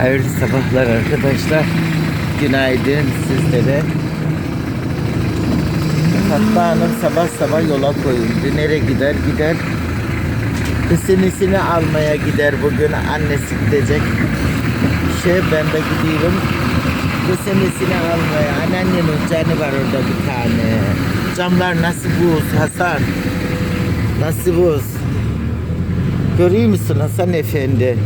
Hayırlı sabahlar arkadaşlar. Günaydın sizlere. Fatma Hanım sabah sabah yola koyuldu. Nereye gider? Gider. Kısınesini almaya gider bugün. Annesi gidecek. Şey ben de gidiyorum. Kısınesini almaya. Anneannemin canı var orada bir tane. Camlar nasıl buz Hasan? Nasıl buz? Görüyor musun Hasan Efendi?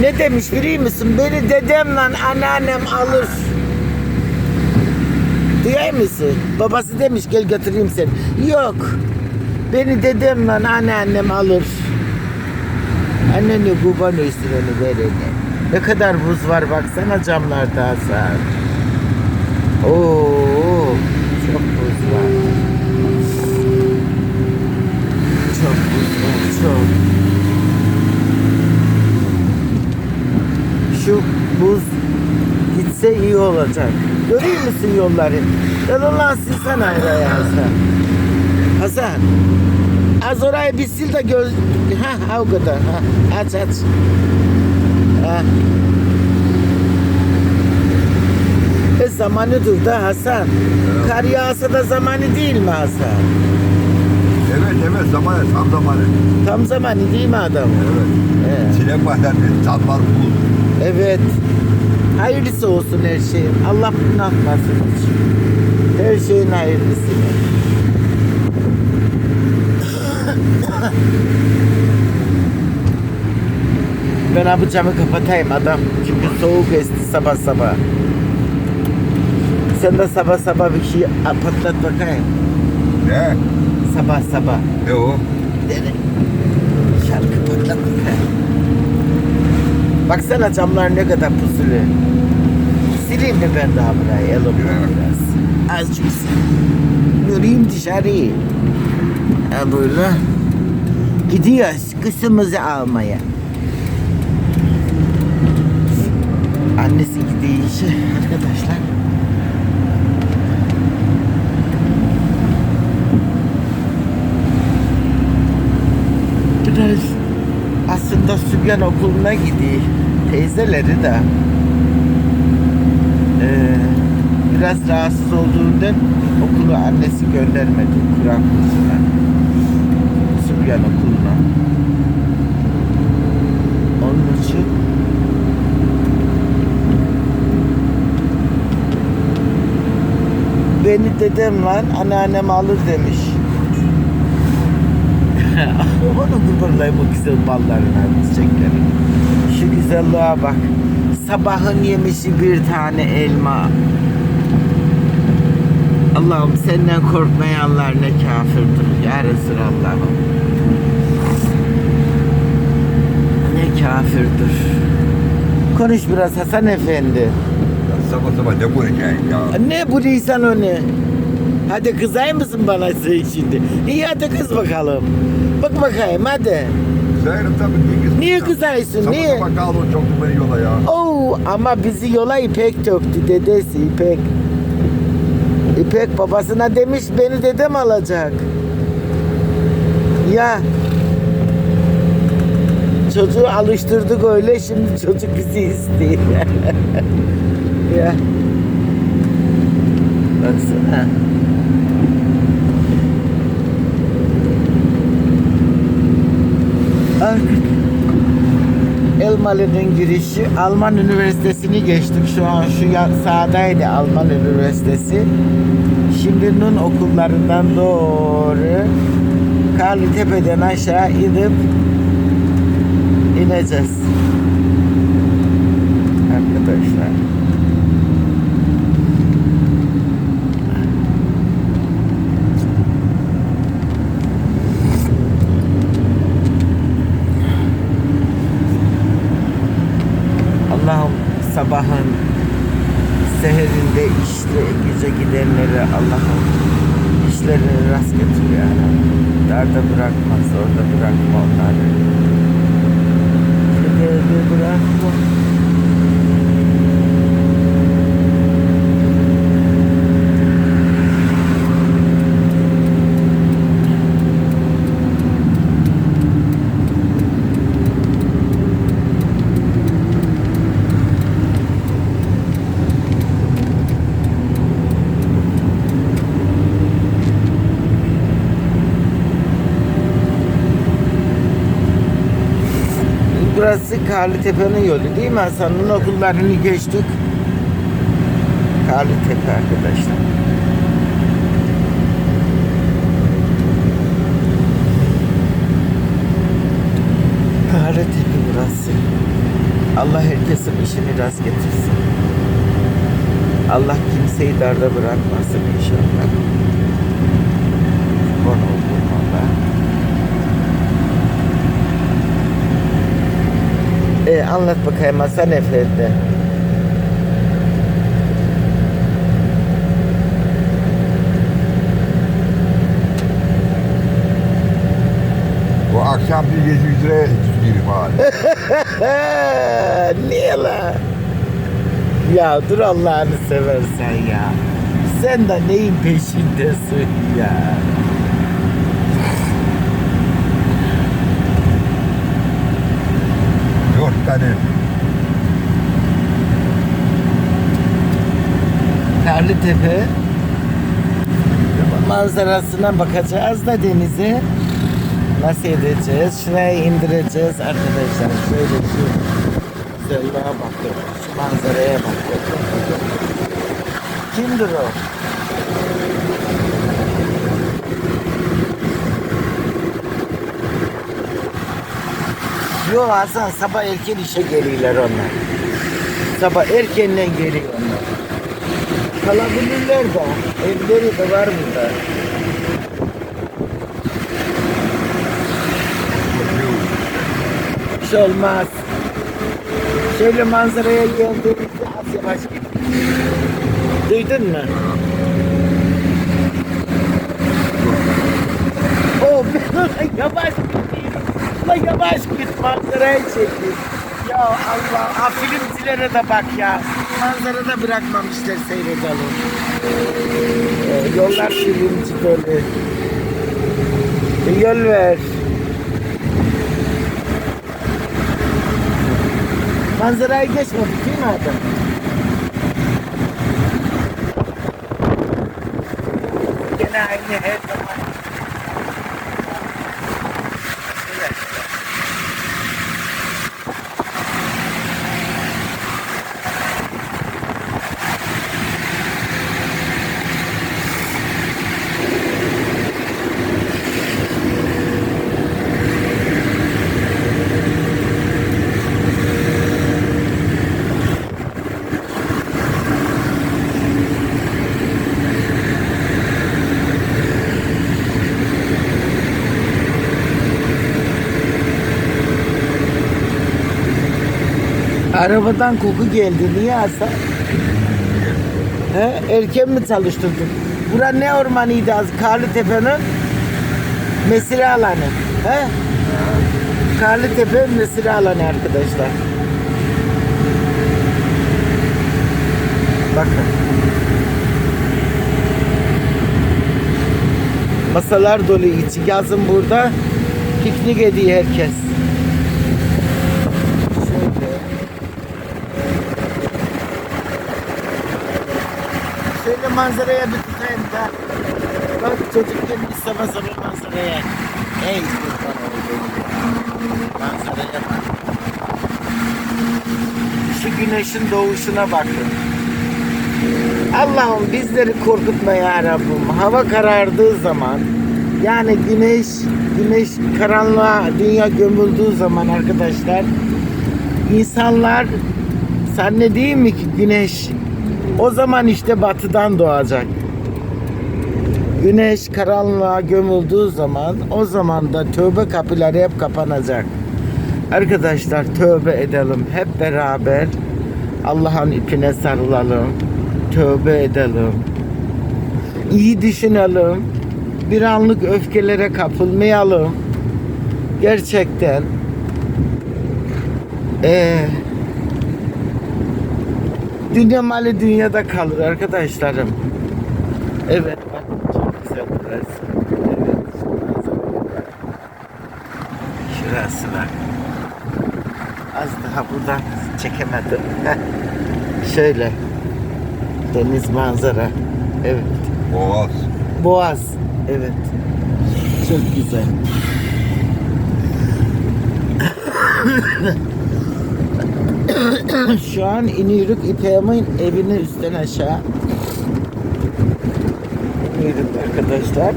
Ne demiş biliyor musun? Beni dedemle anneannem alır. Duyar mısın? Babası demiş gel götüreyim seni. Yok. Beni dedemle anneannem alır. Annene kurban olsun onu verene. Ne kadar buz var baksana camlarda Hasan. Oo, çok buz var. Çok buz var, çok. Şu buz gitse iyi olacak. Görüyor musun yolları? Yolundan silsene ayraya Hasan. Hasan. Az orayı bir sil de göz... Ha, o kadar. Ha, aç aç. Ha. E zamanıdır da Hasan. Kar yağsa da zamanı değil mi Hasan? Evet evet zamanı tam zamanı. Tam zamanı değil mi adam? Evet. Evet. Çilek bahçelerinde çatlar bulut. Evet. Hayırlısı olsun her şeyin. Allah bunu atmasın. Her şeyin hayırlısını. ben abi camı kapatayım adam. Çünkü soğuk esti sabah sabah. Sen de sabah sabah bir şey patlat bakayım. Ne? Sabah sabah. Ne o? Şarkı patlat bakayım. Baksana camlar ne kadar pusulu. Sileyim mi ben daha burayı Evet. biraz? Azıcık sil. Göreyim dışarıyı. Ha böyle. Gidiyoruz kızımızı almaya. Annesi gidiyor işe arkadaşlar. Biraz Sübyan okuluna gidiyor. Teyzeleri de. Ee, biraz rahatsız olduğundan okulu annesi göndermedi Kur'an kursuna. Sübyan okuluna. Onun için beni dedem lan anneannem alır demiş. Onu kurbanlayım o güzel ballarına çiçeklerini. Şu güzelliğe bak. Sabahın yemişi bir tane elma. Allah'ım senden korkmayanlar ne kafirdir ya Resulallah'ım. Ne kafirdir. Konuş biraz Hasan Efendi. Ya sabah sabah ne koyacaksın ya? Ne bu lisan o ne? Hadi kızay mısın bana sen şimdi? İyi hadi kız bakalım. Bak bakayım hadi. Sayırım tabii niye kızıyorsun? Niye kızaysın? Sabah Niye? sabah kaldın çok beni yola ya. Oo, ama bizi yola İpek töktü dedesi İpek. İpek babasına demiş beni dedem alacak. Ya çocuğu alıştırdık öyle şimdi çocuk bizi istiyor. ya. Baksana. Elmalı'nın girişi Alman Üniversitesi'ni geçtik. Şu an şu sağdaydı Alman Üniversitesi. Şimdi Nun okullarından doğru Karlı Tepe'den aşağı inip ineceğiz. Arkadaşlar. Allah'ım sabahın seherinde işte güce gidenleri Allah'ım işlerini rast getir ya Rabbi. Darda bırakma, zorda bırakma onları. Kederde bırakma. Burası Karlıtepe'nin yolu değil mi Hasan'ın okullarını geçtik. Karlıtepe arkadaşlar. Karlıtepe burası. Allah herkesin işini rast getirsin. Allah kimseyi darda bırakmasın inşallah. Anlat bakayım Hasan Efendi. Bu akşam bir 700 liraya gidelim abi. Niye la? Ya dur Allah'ını seversen ya. Sen de neyin peşindesin ya? Dört tane. Karlıtepe manzarasına bakacağız da denizi nasıl edeceğiz? Şuraya indireceğiz arkadaşlar. Şöyle şu güzelliğe bakın. Şu manzaraya bakın. Kimdir o? Yok Hasan sabah erken işe geliyorlar onlar. Sabah erkenden geliyor onlar. Kalabilirler de. Evleri de var burada. Bir şey olmaz. Şöyle manzaraya geldiğimizde az yavaş. Duydun mu? Oh yavaş gideyim. La yavaş git manzaraya çekeyim. Ya Allah, ha filmcilere de bak ya. Manzarada bırakmamışlar seyredelim. Ee, yollar filmci böyle. E, yol ver. Manzaraya geçmedik değil mi adam? Gene aynı her zaman. Arabadan koku geldi. Niye Hasan? He? Erken mi çalıştırdın? Bura ne ormanıydı az? Karlıtepe'nin mesire alanı. He? Karlıtepe mesire alanı arkadaşlar. Bakın. Masalar dolu içi. Yazın burada piknik ediyor herkes. Manzaraya bir tutayım da. Bak çocuk gelmiş sabah sabah manzaraya. Ey kurban olayım. Manzaraya bak. Şu güneşin doğuşuna bakın. Allah'ım bizleri korkutma ya Rabbim. Hava karardığı zaman yani güneş güneş karanlığa dünya gömüldüğü zaman arkadaşlar insanlar zannedeyim mi ki güneş o zaman işte batıdan doğacak. Güneş karanlığa gömüldüğü zaman o zaman da tövbe kapıları hep kapanacak. Arkadaşlar tövbe edelim hep beraber Allah'ın ipine sarılalım. Tövbe edelim. İyi düşünelim. Bir anlık öfkelere kapılmayalım. Gerçekten eee Dünya malı dünyada kalır arkadaşlarım. Evet bak çok güzel burası. Evet. Şurası bak. Az daha buradan çekemedim. Şöyle. Deniz manzara. Evet. Boğaz. Boğaz. Evet. Çok güzel. Şu an iniyoruz İpek'imin evini üstten aşağı. İniyoruz arkadaşlar.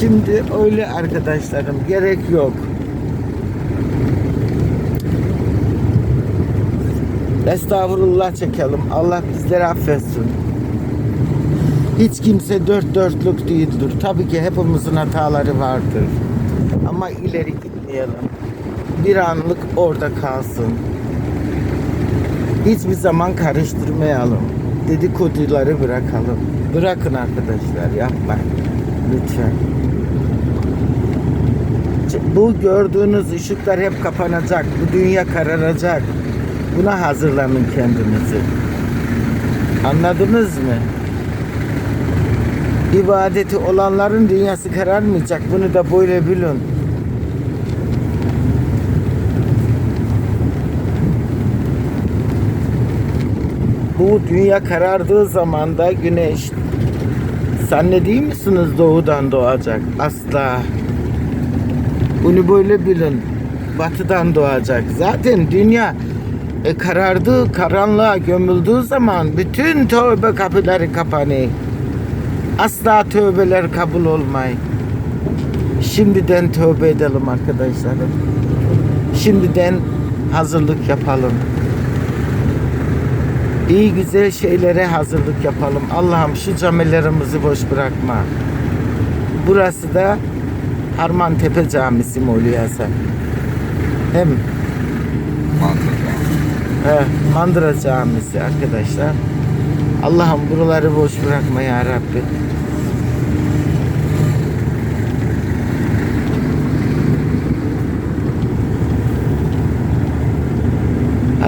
Şimdi öyle arkadaşlarım gerek yok. Estağfurullah çekelim. Allah bizleri affetsin. Hiç kimse dört dörtlük değildir. Tabii ki hepimizin hataları vardır. Ama ileri gitmeyelim. Bir anlık orada kalsın. Hiçbir zaman karıştırmayalım. Dedikoduları bırakalım. Bırakın arkadaşlar yapmayın. Lütfen. Bu gördüğünüz ışıklar hep kapanacak. Bu dünya kararacak. Buna hazırlanın kendinizi. Anladınız mı? İbadeti olanların dünyası kararmayacak. Bunu da böyle bilin. Bu dünya karardığı zaman da güneş zannediyor musunuz doğudan doğacak? Asla. Bunu böyle bilin. Batıdan doğacak. Zaten dünya e, karardığı, karanlığa gömüldüğü zaman bütün tövbe kapıları kapanıyor. Asla tövbeler kabul olmay. Şimdiden tövbe edelim arkadaşlarım. Şimdiden hazırlık yapalım. İyi güzel şeylere hazırlık yapalım. Allah'ım şu camilerimizi boş bırakma. Burası da Harmantepe Camisi mi oluyor Hasan? Hem he, Mandıra Camisi arkadaşlar. Allah'ım buraları boş bırakma ya Rabbi.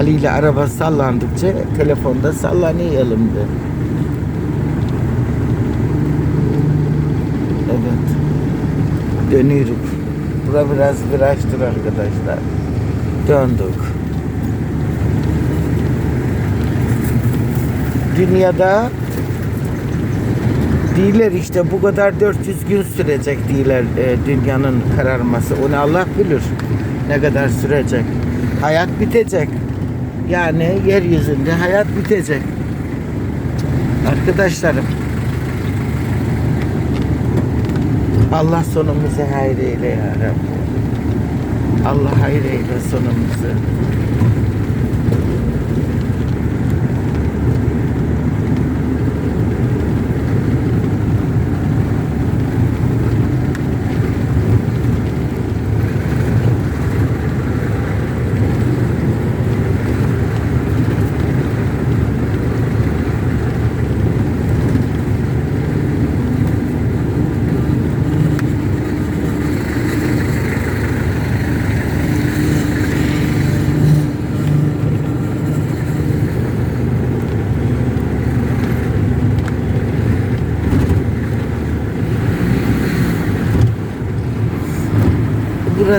Ali ile araba sallandıkça telefonda sallanıyor elimde. Evet. Dönüyoruz. Bura biraz virajdır arkadaşlar. Döndük. Dünyada Diler işte bu kadar 400 gün sürecek diler e, dünyanın kararması. Onu Allah bilir ne kadar sürecek. Hayat bitecek. Yani yeryüzünde hayat bitecek. Arkadaşlarım Allah sonumuzu hayır eyle ya Rabbi. Allah hayır eyle sonumuzu.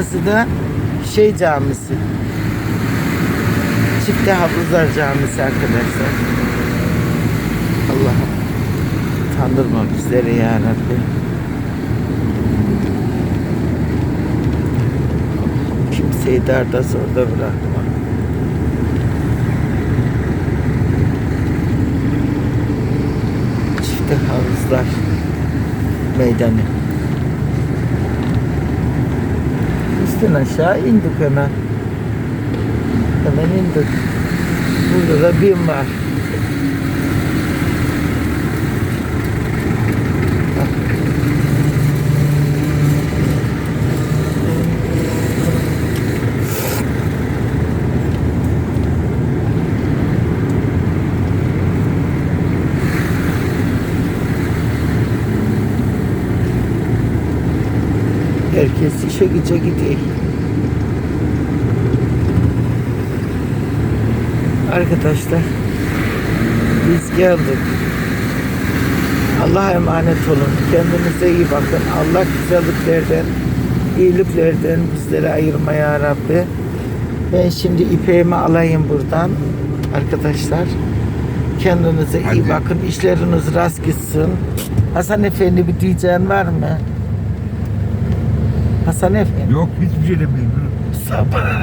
Burası da şey camisi. Çifte Hafızlar Camisi arkadaşlar. Allah'ım tandırma bizleri ya Rabbi. Kimseyi darda zorda bırakma. Çifte Havuzlar Meydanı. Üstten aşağı indik hemen. Hemen indik. Burada da BİM var. İşe güce gidiyor. Arkadaşlar biz geldik. Allah'a emanet olun. Kendinize iyi bakın. Allah güzelliklerden, iyiliklerden bizleri ayırma ya Rabbi. Ben şimdi ipeğimi alayım buradan. Arkadaşlar kendinize iyi Hadi. bakın. İşleriniz rast gitsin. Hasan Efendi bir diyeceğin var mı? Hasan Efendi. Yok hiçbir şey demiyorum. Sabah.